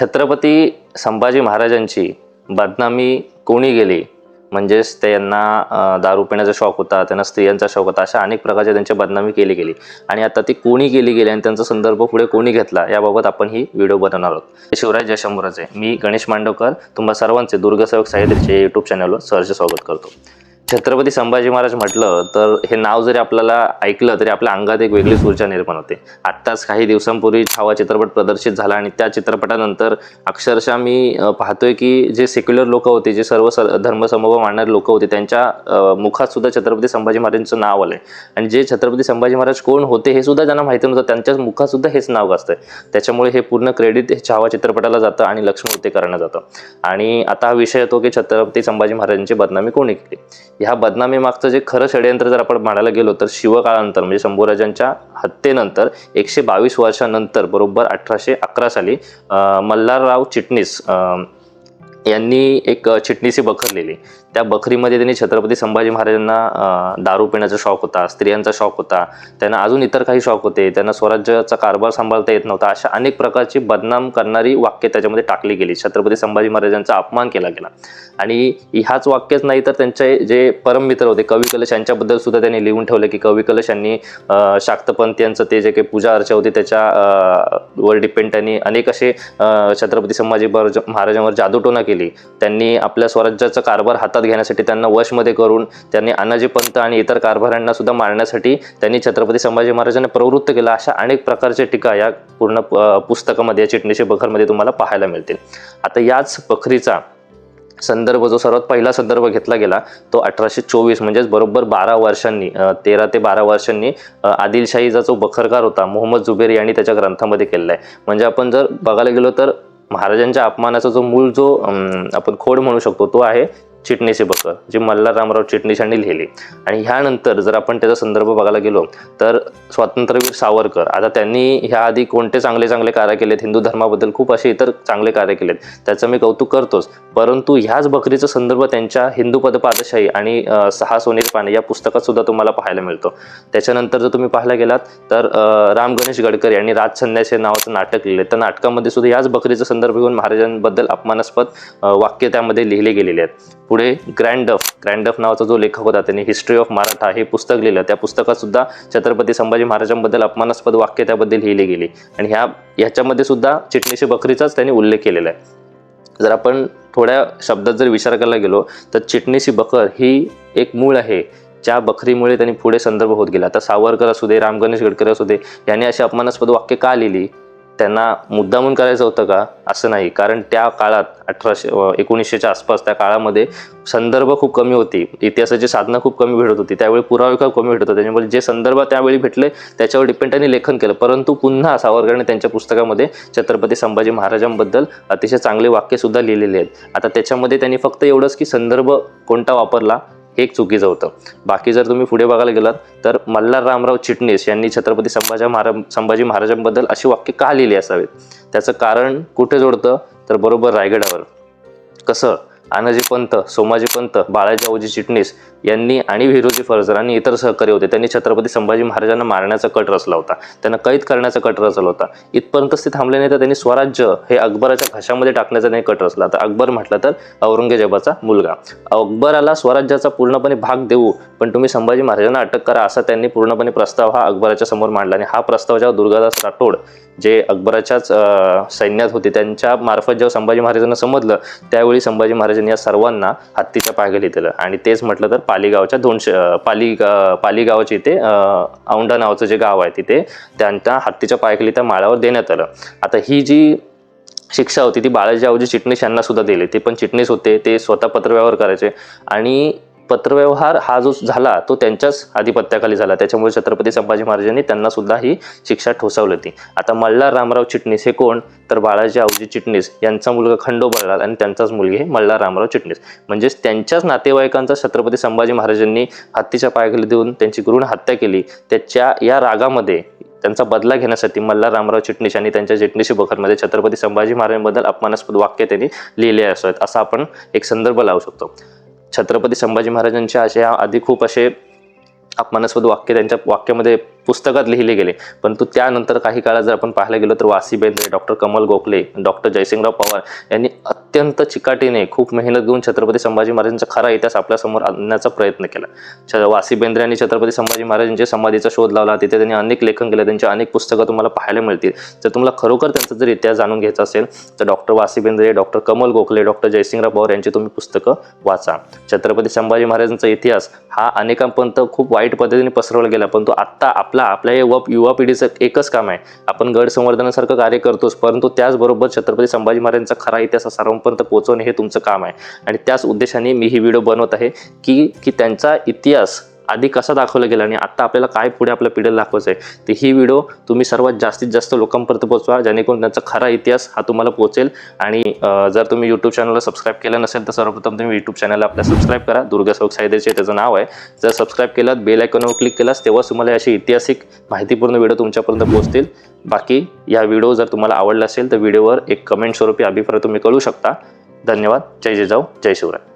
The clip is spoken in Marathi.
छत्रपती संभाजी महाराजांची बदनामी कोणी गेली म्हणजेच त्यांना अं, दारू पिण्याचा शौक होता त्यांना स्त्रियांचा शौक होता अशा अनेक प्रकारच्या त्यांची बदनामी केली गेली. आणि आता ती कोणी केली गेली आणि त्यांचा संदर्भ पुढे कोणी घेतला याबाबत आपण ही व्हिडिओ बनवणार आहोत. हे शिवराज जयशंभराचे मी गणेश मांडवकर तुम्हा सर्वांचे दुर्गसेवक साहित्याचे युट्यूब चॅनलवर सहर्ष स्वागत करतो. छत्रपती संभाजी महाराज म्हटलं तर हे नाव जरी आपल्याला ऐकलं तरी आपल्या अंगात एक वेगळीच ऊर्जा निर्माण होते. आत्ताच काही दिवसांपूर्वी छावा चित्रपट प्रदर्शित झाला आणि त्या चित्रपटानंतर अक्षरशः मी पाहतोय की जे सेक्युलर लोक होते जे सर्व स- धर्मसमभाव मानणारे लोक होते त्यांच्या मुखात सुद्धा छत्रपती संभाजी महाराजांचं नाव आलंय. आणि जे छत्रपती संभाजी महाराज कोण होते हे सुद्धा ज्यांना माहिती नव्हतं त्यांच्याच मुखात सुद्धा हेच नाव गाजतंय. त्याच्यामुळे हे पूर्ण क्रेडिट छावा चित्रपटाला जातं आणि लक्ष्मी करणं जातं. आणि आता हा विषय येतो की छत्रपती संभाजी महाराजांची बदनामी कोणी केली? ह्या बदनामी मागचं जे खरं षडयंत्र जर आपण म्हणायला गेलो तर शिवकाळानंतर म्हणजे शंभूराजांच्या हत्येनंतर एकशे बावीस वर्षानंतर बरोबर अठराशे अकरा साली मल्हारराव चिटणीस यांनी एक चिटणीसी बखरलेली. त्या बखरीमध्ये त्यांनी छत्रपती संभाजी महाराजांना दारू पिण्याचा शौक होता स्त्रियांचा शौक होता त्यांना अजून इतर काही शौक होते त्यांना स्वराज्याचा कारभार सांभाळता येत नव्हता अशा अनेक प्रकारची बदनाम करणारी वाक्य त्याच्यामध्ये टाकली गेली. छत्रपती संभाजी महाराजांचा अपमान केला गेला. आणि ह्याच वाक्यच नाही तर त्यांचे जे परममित्र होते कवी कलश यांच्याबद्दल सुद्धा त्यांनी लिहून ठेवलं की कवी कलश यांनी अं, शाक्तपंथ यांचं ते जे काही पूजा अर्चा होती त्याच्या वर डिपेंड त्यांनी अनेक असे छत्रपती संभाजी महाराजांवर जादूटोना केली. त्यांनी आपल्या स्वराज्याचा कारभार हातात घेण्यासाठी त्यांना वशमध्ये करून त्यांनी अनाजी पंत आणि इतर कारभाऱ्यांना सुद्धा मारण्यासाठी त्यांनी छत्रपती संभाजी महाराजांना प्रवृत्त केला. अशा अनेक प्रकारच्या टीका या पूर्ण पुस्तकामध्ये या चिटणीशी बखरमध्ये तुम्हाला पाहायला मिळतील. आता याच बखरीचा संदर्भ जो सर्वात पहिला संदर्भ घेतला गेला तो अठराशे चोवीस म्हणजेच बरोबर बारा वर्षांनी तेरा ते बारा वर्षांनी आदिलशाहीचा जो बखरकार होता मोहम्मद जुबेर यांनी त्याच्या ग्रंथामध्ये केलेला आहे. म्हणजे आपण जर बघायला गेलो तर महाराजांच्या अपमानाचा जो मूळ जो आपण खोड म्हणू शकतो तो आहे चिटणीसी बकर जे मल्हार रामराव चिटणीस यांनी लिहिले. आणि ह्यानंतर जर आपण त्याचा संदर्भ बघायला गेलो तर स्वातंत्र्यवीर सावरकर आता त्यांनी ह्या आधी कोणते चांगले चांगले कार्य केलेत? हिंदू धर्माबद्दल खूप असे इतर चांगले कार्य केलेत. त्याचं मी कौतुक करतोच. परंतु ह्याच बकरीचा संदर्भ त्यांच्या हिंदू पद पादशाही आणि सहा सोनेरी पाने या पुस्तकात सुद्धा तुम्हाला पाहायला मिळतो. त्याच्यानंतर जर तुम्ही पाहायला गेलात तर राम गणेश गडकरी यांनी राज संन्यासी नावाचं नाटक लिहिले. त्या नाटकामध्ये सुद्धा याच बकरीचा संदर्भ घेऊन महाराजांबद्दल अपमानास्पद वाक्य त्यामध्ये लिहिले गेलेले आहेत. पुढे ग्रँडफ ग्रँडफ नावाचा जो लेखक होता त्यांनी हिस्ट्री ऑफ मराठा हे पुस्तक लिहिलं. त्या पुस्तकात सुद्धा छत्रपती संभाजी महाराजांबद्दल अपमानास्पद वाक्य त्याबद्दल लिहिले गेली. आणि ह्या ह्याच्यामध्ये सुद्धा चिटणीशी बकरीचाच त्यांनी उल्लेख केलेला आहे. जर आपण थोड्या शब्दात जर विचार करायला गेलो तर चिटणीशी बकर ही एक मूळ आहे ज्या बकरीमुळे त्यांनी पुढे संदर्भ होत गेला. आता सावरकर असू दे राम गणेश गडकरी असू दे यांनी अशी अपमानास्पद वाक्य का लिहिली? त्यांना मुद्दामून करायचं होतं का? असं नाही. कारण त्या काळात अठराशे एकोणीसशेच्या आसपास त्या काळामध्ये संदर्भ खूप कमी होती. इतिहासाची साधनं खूप कमी भेटत होती. त्यावेळी पुरावे कमी भेटत होते. त्याच्यामुळे जे संदर्भ त्यावेळी भेटले त्याच्यावर डिपेंड त्यांनी लेखन केलं. परंतु पुन्हा सावरकरने त्यांच्या पुस्तकामध्ये छत्रपती संभाजी महाराजांबद्दल अतिशय चांगले वाक्यसुद्धा लिहिलेले आहेत. आता त्याच्यामध्ये त्यांनी फक्त एवढंच की संदर्भ कोणता वापरला? हे एक चुकीचं होतं. बाकी जर तुम्ही पुढे बघायला गेलात तर मल्हार रामराव चिटणीस यांनी छत्रपती संभाजी महाराज संभाजी महाराजांबद्दल अशी वाक्य का लिहिली असावीत? त्याचं कारण कुठे जोडतं? तर बरोबर रायगडावर. कसं? आनाजी पंत सोमाजी पंत बाळाजी चिटणीस यांनी आणि विरोजी फर्जर आणि इतर सहकारी होते. त्यांनी छत्रपती संभाजी महाराजांना मारण्याचा कट रचला होता. त्यांना कैद करण्याचा कट रचला होता. इथपर्यंतच ते थांबले नाही तर त्यांनी स्वराज्य हे अकबराच्या घशामध्ये टाकण्याचा नाही कट रचला. तर अकबर म्हटलं तर औरंगजेबाचा मुलगा. अकबराला स्वराज्याचा पूर्णपणे भाग देऊ पण तुम्ही संभाजी महाराजांना अटक करा असा त्यांनी पूर्णपणे प्रस्ताव हा अकबराच्या समोर मांडला आणि हा प्रस्ताव जेव्हा दुर्गादास राठोड जे अकबराच्याच सैन्यात होते त्यांच्या मार्फत जेव्हा संभाजी महाराजांना समजलं त्यावेळी संभाजी महाराजांनी या सर्वांना हत्तीच्या पायखाली दिलं आणि तेच म्हटलं तर पालीगावच्या दोनशे पाली गा- इथे औंढा नावाचं जे गाव आहे तिथे त्यांच्या हत्तीच्या पायखाली त्या माळावर देण्यात आलं. आता ही जी शिक्षा होती ती बाळाजी आवजी चिटणीस यांना सुद्धा दिली. ते पण चिटणीस होते ते स्वतः पत्रव्यवहार करायचे. आणि पत्रव्यवहार हा जो झाला तो त्यांच्याच आधिपत्याखाली झाला. त्याच्यामुळे छत्रपती संभाजी महाराजांनी त्यांना सुद्धा ही शिक्षा ठोसावली होती. आता मल्हार रामराव चिटणीस हे कोण? तर बाळाजी आऊजी चिटणीस यांचा मुलगा खंडो बळलाल आणि त्यांचाच मुलगी हे मल्हार रामराव चिटणीस. म्हणजेच त्यांच्याच नातेवाईकांचा छत्रपती संभाजी महाराजांनी हत्तीच्या पायाखाली देऊन त्यांची गुरुण हत्या केली. त्याच्या या रागामध्ये त्यांचा बदला घेण्यासाठी मल्हार रामराव चिटणीस यांनी त्यांच्या चिटणीशी बखरमध्ये छत्रपती संभाजी महाराजांबद्दल अपमानास्पद वाक्य त्यांनी लिहिले असत असा आपण एक संदर्भ लावू शकतो. छत्रपती संभाजी महाराजांच्या असे आधी खूप असे अपमानास्पद वाक्य त्यांच्या वाक्यामध्ये पुस्तकात लिहिले गेले. परंतु त्यानंतर काही काळात जर आपण पाहायला गेलो तर वासी बेंद्रे डॉक्टर कमल गोखले डॉक्टर जयसिंगराव पवार यांनी अत्यंत चिकाटीने खूप मेहनत घेऊन छत्रपती संभाजी महाराजांचा खरा इतिहास आपल्यासमोर आणण्याचा प्रयत्न केला. छ- वासी बेंद्रे यांनी छत्रपती संभाजी महाराजांच्या समाधीचा शोध लावला तिथे त्यांनी अनेक लेखन केले त्यांची अनेक पुस्तकं तुम्हाला पाहायला मिळतील. जर तुम्हाला खरोखर त्यांचा जर इतिहास जाणून घ्यायचा असेल तर doctor Vasi Bendre doctor Kamal Gokhale doctor Jaysingrao Pawar यांची तुम्ही पुस्तकं वाचा. छत्रपती संभाजी महाराजांचा इतिहास हा अनेकांपर्यंत खूप वाईट पद्धतीने पसरवला गेला परंतु आत्ता आपला आपल्या युवा युवा पिढीचं एकच काम आहे. आपण गड संवर्धनासारखं कार्य करतोच परंतु त्याचबरोबर छत्रपती संभाजी महाराजांचा खरा इतिहास सर्वांपर्यंत पोहोचवणे हे तुमचं काम आहे. आणि त्याच उद्देशाने मी ही व्हिडिओ बनवत आहे की की त्यांचा इतिहास आधी कसा दाखवला गेला आणि आत्ता आपल्याला काय पुढे आपल्या पिढीला दाखवायचं आहे तर ही व्हिडिओ तुम्ही सर्वात जास्तीत जास्त लोकांपर्यंत पोहोचवा जेणेकरून त्यांचा खरा इतिहास हा तुम्हाला पोहोचेल. आणि जर तुम्ही यूट्यूब चॅनलला सबस्क्राईब केलं नसेल तर सर्वप्रथम तुम्ही यूट्यूब चॅनलला आपल्या सबस्क्राईब करा. दुर्गा चौक सायदेचे त्याचं नाव आहे. जर सबस्क्राईब केलं बेल आयकॉनवर क्लिक केलास तेव्हाच तुम्हाला अशी ऐतिहासिक माहितीपूर्ण व्हिडिओ तुमच्यापर्यंत पोहोचतील. बाकी या व्हिडिओ जर तुम्हाला आवडला असेल तर व्हिडिओवर एक कमेंट स्वरूपी अभिप्राय तुम्ही कळू शकता. धन्यवाद. जय जिजाऊ. जय शिवराय.